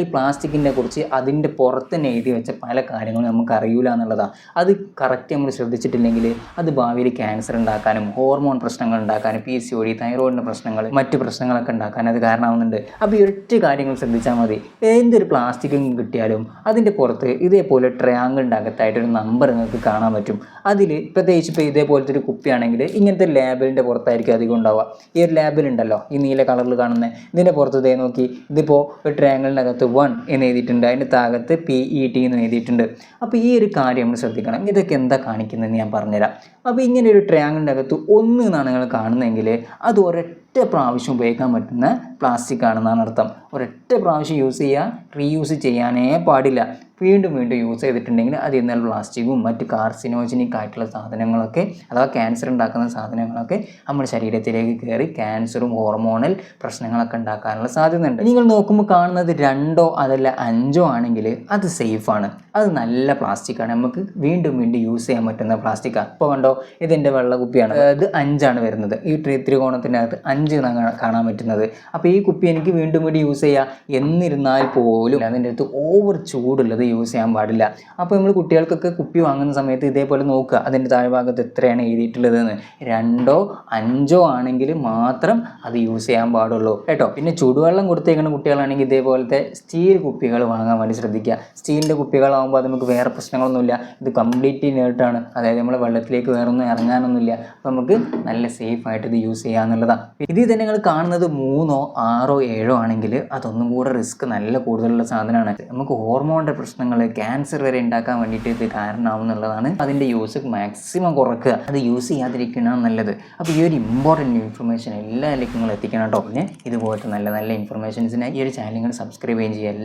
ഈ പ്ലാസ്റ്റിക്കിനെ കുറിച്ച് അതിന്റെ പുറത്ത് തന്നെ എഴുതി വെച്ച പല കാര്യങ്ങളും നമുക്ക് അറിയില്ല എന്നുള്ളതാണ് അത് കറക്റ്റ് നമ്മൾ ശ്രദ്ധിച്ചിട്ടില്ലെങ്കിൽ അത് ഭാവിയിൽ ക്യാൻസർ ഉണ്ടാക്കാനും ഹോർമോൺ പ്രശ്നങ്ങൾ ഉണ്ടാക്കാനും പി സി ഒ ഡി തൈറോയിഡിന്റെ പ്രശ്നങ്ങൾ മറ്റു പ്രശ്നങ്ങളൊക്കെ ഉണ്ടാക്കാൻ അത് കാരണമാവുന്നുണ്ട്. അപ്പോൾ ഈ ഒറ്റ കാര്യങ്ങൾ ശ്രദ്ധിച്ചാൽ മതി. എന്തൊരു പ്ലാസ്റ്റിക്കും കിട്ടിയാലും അതിന്റെ പുറത്ത് ഇതേപോലെ ട്രയാങ്കിളിന്റെ അകത്തായിട്ടൊരു നമ്പർ നിങ്ങൾക്ക് കാണാൻ പറ്റും. അതിൽ പ്രത്യേകിച്ച് ഇപ്പോൾ ഇതേപോലത്തെ ഒരു കുപ്പിയാണെങ്കിൽ ഇങ്ങനത്തെ ലേബലിന്റെ പുറത്തായിരിക്കും അധികം ഉണ്ടാവുക. ഈ ഒരു ലേബൽ ഉണ്ടല്ലോ ഈ നീല കളറിൽ കാണുന്ന ഇതിന്റെ പുറത്ത് ഇതേ നോക്കി ഇതിപ്പോൾ ഒരു ട്രയാങ്കിളിന്റെ അകത്ത് വൺ എന്ന് എഴുതിയിട്ടുണ്ട്. അതിന്റെ താകത്ത് പി ഇ ടി എന്ന് എഴുതിയിട്ടുണ്ട്. അപ്പോൾ ഈ ഒരു കാര്യം നമ്മൾ ശ്രദ്ധിക്കണം. ഇതൊക്കെ എന്താ കാണിക്കുന്നതെന്ന് ഞാൻ പറഞ്ഞുതരാം. അപ്പോൾ ഇങ്ങനെ ഒരു ട്രയാങ്കിളിന്റെ അകത്ത് ഒന്ന് എന്നാണ് നിങ്ങൾ കാണുന്നതെങ്കിൽ അത് ഒരൊറ്റ പ്രാവശ്യം ഉപയോഗിക്കാൻ പറ്റുന്ന പ്ലാസ്റ്റിക് ആണെന്നാണ് അർത്ഥം. ഒരൊറ്റ പ്രാവശ്യം യൂസ് ചെയ്യുക റീയൂസ് ചെയ്യാനേ പാടില്ല. വീണ്ടും വീണ്ടും യൂസ് ചെയ്തിട്ടുണ്ടെങ്കിൽ അത് എന്നാൽ പ്ലാസ്റ്റിക്കും മറ്റ് കാർസിനോജനിക് ആയിട്ടുള്ള സാധനങ്ങളൊക്കെ അഥവാ ക്യാൻസർ ഉണ്ടാക്കുന്ന സാധനങ്ങളൊക്കെ നമ്മുടെ ശരീരത്തിലേക്ക് കയറി ക്യാൻസറും ഹോർമോണൽ പ്രശ്നങ്ങളൊക്കെ ഉണ്ടാക്കാനുള്ള സാധ്യതയുണ്ട്. നിങ്ങൾ നോക്കുമ്പോൾ കാണുന്നത് രണ്ടോ അതല്ല അഞ്ചോ ആണെങ്കിൽ അത് സേഫാണ് അത് നല്ല പ്ലാസ്റ്റിക്കാണ് നമുക്ക് വീണ്ടും വീണ്ടും യൂസ് ചെയ്യാൻ പറ്റുന്ന പ്ലാസ്റ്റിക്കാണ് ഇപ്പോൾ കണ്ടോ ഇതിന്റെ വെള്ളക്കുപ്പിയാണ്. ഇത് അഞ്ചാണ് വരുന്നത്. ഈ ത്രികോണത്തിനകത്ത് അകത്ത് അഞ്ച് കാണാൻ- പറ്റുന്നത്. അപ്പോൾ ഈ കുപ്പി എനിക്ക് വീണ്ടും വീണ്ടും യൂസ് ചെയ്യാം. എന്നിരുന്നാൽ പോലും അതിന്റെ അടുത്ത് ഓവർ ചൂടുള്ളത് യൂസ് ചെയ്യാൻ പാടില്ല. അപ്പോൾ നമ്മൾ കുട്ടികൾക്കൊക്കെ കുപ്പി വാങ്ങുന്ന സമയത്ത് ഇതേപോലെ നോക്കുക. അതിന്റെ താഴ്ഭാഗത്ത് എത്രയാണ് എഴുതിയിട്ടുള്ളതെന്ന്. രണ്ടോ അഞ്ചോ ആണെങ്കിൽ മാത്രം അത് യൂസ് ചെയ്യാൻ പാടുള്ളൂ. കേട്ടോ? പിന്നെ ചൂടുവെള്ളം കൊടുത്തേക്കുന്ന കുട്ടികളാണെങ്കിൽ ഇതേപോലത്തെ സ്റ്റീൽ കുപ്പികൾ വാങ്ങാൻ വേണ്ടി ശ്രദ്ധിക്കുക. സ്റ്റീലിന്റെ കുപ്പികളാകുമ്പോൾ അത് നമുക്ക് വേറെ പ്രശ്നങ്ങളൊന്നുമില്ല. ഇത് കംപ്ലീറ്റ്ലി നേട്ടാണ് അതായത് നമ്മൾ വെള്ളത്തിലേക്ക് വേറൊന്നും ഇറങ്ങാനൊന്നുമില്ല. അപ്പോൾ നമുക്ക് നല്ല സേഫ് ആയിട്ട് ഇത് യൂസ് ചെയ്യാന്നുള്ളതാണ് ഇതിൽ തന്നെ നിങ്ങൾ കാണുന്നത് മൂന്നോ ആറോ ഏഴോ ആണെങ്കിൽ അതൊന്നും കൂടെ റിസ്ക് നല്ല കൂടുതലുള്ള സാധനമാണ്. നമുക്ക് ഹോർമോണിന്റെ പ്രശ്നങ്ങൾ ക്യാൻസർ വരെ ഉണ്ടാക്കാൻ വേണ്ടിയിട്ട് ഇത് കാരണമാവും എന്നുള്ളതാണ് അതിന്റെ യൂസ് മാക്സിമം കുറക്കുക. അത് യൂസ് ചെയ്യാതിരിക്കണം നല്ലത്. അപ്പോൾ ഈ ഒരു ഇമ്പോർട്ടന്റ് ഇൻഫർമേഷൻ എല്ലാവരിലേക്കും നിങ്ങൾ എത്തിക്കണം കേട്ടോ. ഇതുപോലത്തെ നല്ല നല്ല ഇൻഫർമേഷൻസിനായി ഈ ഒരു ചാനൽ നിങ്ങൾ സബ്സ്ക്രൈബ് ചെയ്യുകയും ചെയ്യുക.